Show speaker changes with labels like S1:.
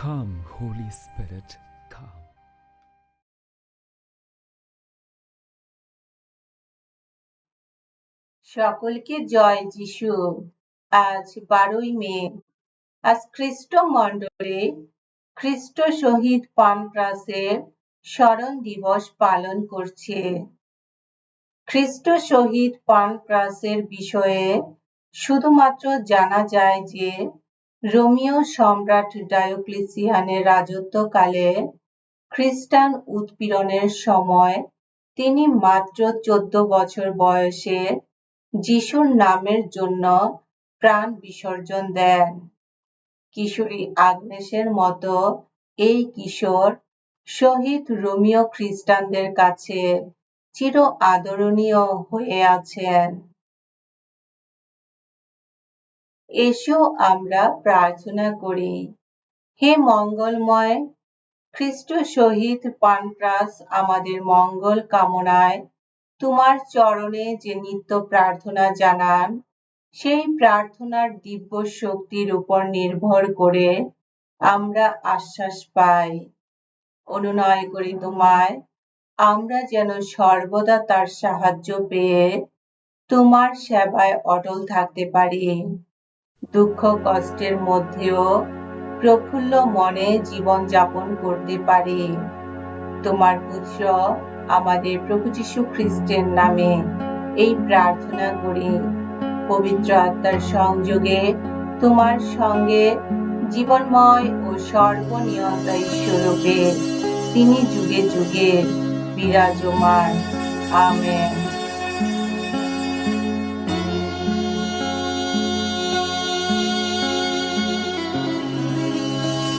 S1: Holy Spirit, come.
S2: সকলকে জয় যিশু। আজ বারোই মে। আজ খ্রিস্ট মণ্ডলে খ্রিস্ট শহীদ পানক্রাসের স্মরণ দিবস পালন করছে। খ্রিস্ট শহীদ পানক্রাসের বিষয়ে শুধুমাত্র জানা যায় যে রোমিও সম্রাট ডায়োক্লিসিয়ানের রাজত্বকালে খ্রিস্টান উৎপীড়নের সময় তিনি মাত্র চোদ্দ বছর বয়সে যিশুর নামের জন্য প্রাণ বিসর্জন দেন। কিশোরী আগ্নেসের মতো এই কিশোর শহীদ রোমিও খ্রিস্টানদের কাছে চির আদরণীয় হয়ে আছেন। এসো আমরা প্রার্থনা করি। হে মঙ্গলময়, খ্রিস্ট শহীদ পানক্রাস আমাদের মঙ্গল কামনায় তোমার চরণে যে নিত্য প্রার্থনা জানান, সেই প্রার্থনার দিব্য শক্তির উপর নির্ভর করে আমরা আশ্বাস পাই। অনুনয় করি তোমায়, আমরা যেন সর্বদা তার সাহায্য পেয়ে তোমার সেবায় অটল থাকতে পারি। দুঃখ কষ্টের মধ্যেও প্রফুল্ল মনে জীবন যাপন করতে পারি। তোমার পুত্র আমাদের প্রভু যীশু খ্রিস্টের নামে এই প্রার্থনা করি, পবিত্র আত্মার সংযোগে তোমার সঙ্গে জীবনময় ও সর্বনিয়ন্তা ঈশ্বরূপে তিনি যুগে যুগে বিরাজমান। আমেন।